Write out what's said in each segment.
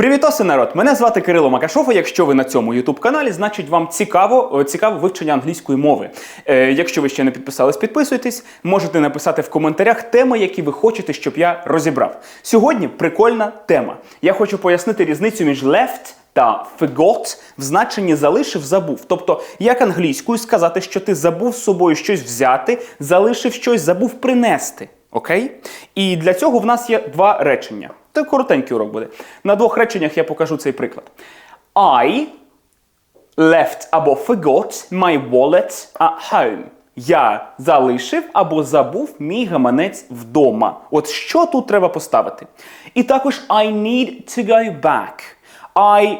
Привітоси, народ! Мене звати Кирило Макашов. і Якщо ви на цьому youtube каналі, значить вам цікаво е, цікаво вивчення англійської мови. Е, якщо ви ще не підписались, підписуйтесь. Можете написати в коментарях теми, які ви хочете, щоб я розібрав. Сьогодні прикольна тема. Я хочу пояснити різницю між left та forgot в значенні залишив, забув. Тобто, як англійською сказати, що ти забув з собою щось взяти, залишив щось, забув принести. Окей? І для цього в нас є два речення. Це коротенький урок буде. На двох реченнях я покажу цей приклад. I left або forgot my wallet at home. Я залишив або забув мій гаманець вдома. От що тут треба поставити? І також I need to go back. I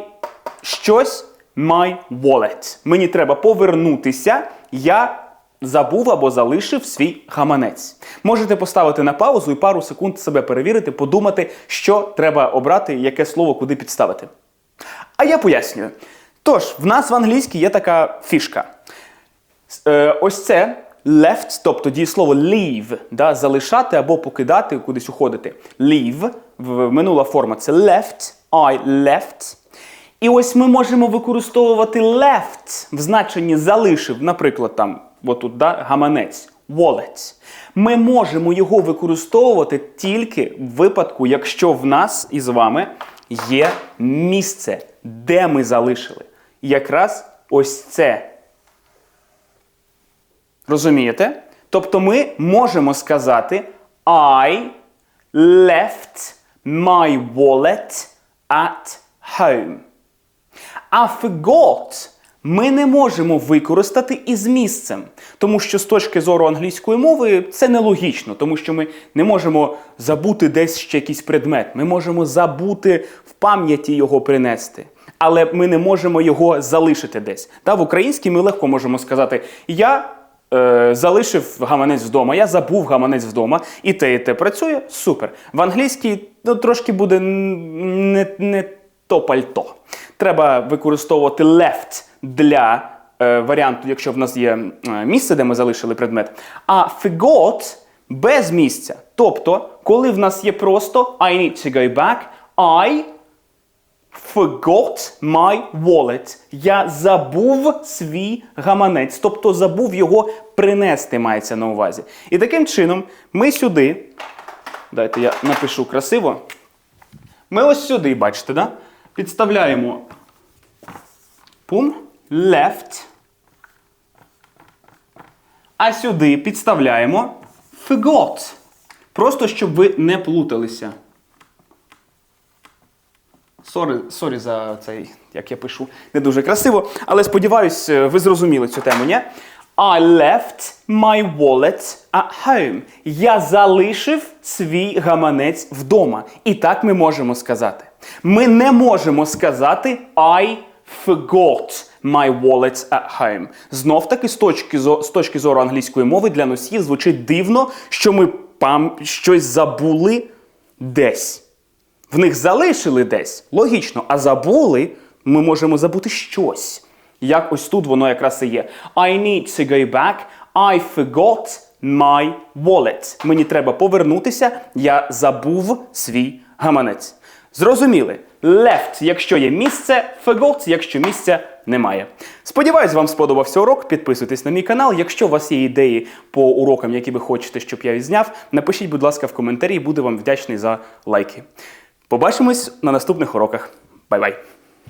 щось my wallet. Мені треба повернутися. Я забув або залишив свій гаманець. Можете поставити на паузу і пару секунд себе перевірити, подумати, що треба обрати, яке слово куди підставити. А я пояснюю. Тож, в нас в англійській є така фішка. Е, ось це left, тобто дієслово leave, да, залишати або покидати, кудись уходити. Leave, в минула форма це left, I left. І ось ми можемо використовувати left в значенні залишив, наприклад, там, отут, да, гаманець, wallet. Ми можемо його використовувати тільки в випадку, якщо в нас із вами є місце, де ми залишили. Якраз ось це. Розумієте? Тобто ми можемо сказати I left my wallet at home. А forgot ми не можемо використати із місцем, тому що з точки зору англійської мови це нелогічно, тому що ми не можемо забути десь ще якийсь предмет. Ми можемо забути в пам'яті його принести. Але ми не можемо його залишити десь. Та в українській ми легко можемо сказати: Я е, залишив гаманець вдома, я забув гаманець вдома, і те, і те працює. Супер. В англійській ну, трошки буде не, не то пальто. Треба використовувати left для е, варіанту, якщо в нас є е, місце, де ми залишили предмет. А forgot без місця. Тобто, коли в нас є просто I need to go back, I forgot my wallet. Я забув свій гаманець, тобто забув його принести, мається на увазі. І таким чином ми сюди, дайте я напишу красиво. Ми ось сюди, бачите, да? підставляємо пум, left. А сюди підставляємо forgot. Просто щоб ви не плуталися. Сорі, сорі за цей, як я пишу, не дуже красиво. Але сподіваюсь, е, ви зрозуміли цю тему, ні? I left my wallet at home. Я залишив свій гаманець вдома. І так ми можемо сказати. Ми не можемо сказати I forgot my wallet at home. Знов таки, з точки, з точки зору англійської мови для носіїв звучить дивно, що ми пам щось забули десь. В них залишили десь. Логічно, а забули, ми можемо забути щось. Як ось тут воно якраз і є. I need to go back. I forgot my wallet. Мені треба повернутися, я забув свій гаманець. Зрозуміли? Left, якщо є місце, forgot, якщо місця немає. Сподіваюсь, вам сподобався урок. Підписуйтесь на мій канал. Якщо у вас є ідеї по урокам, які ви хочете, щоб я відзняв, напишіть, будь ласка, в коментарі, буду вам вдячний за лайки. Побачимось на наступних уроках. Бай-бай!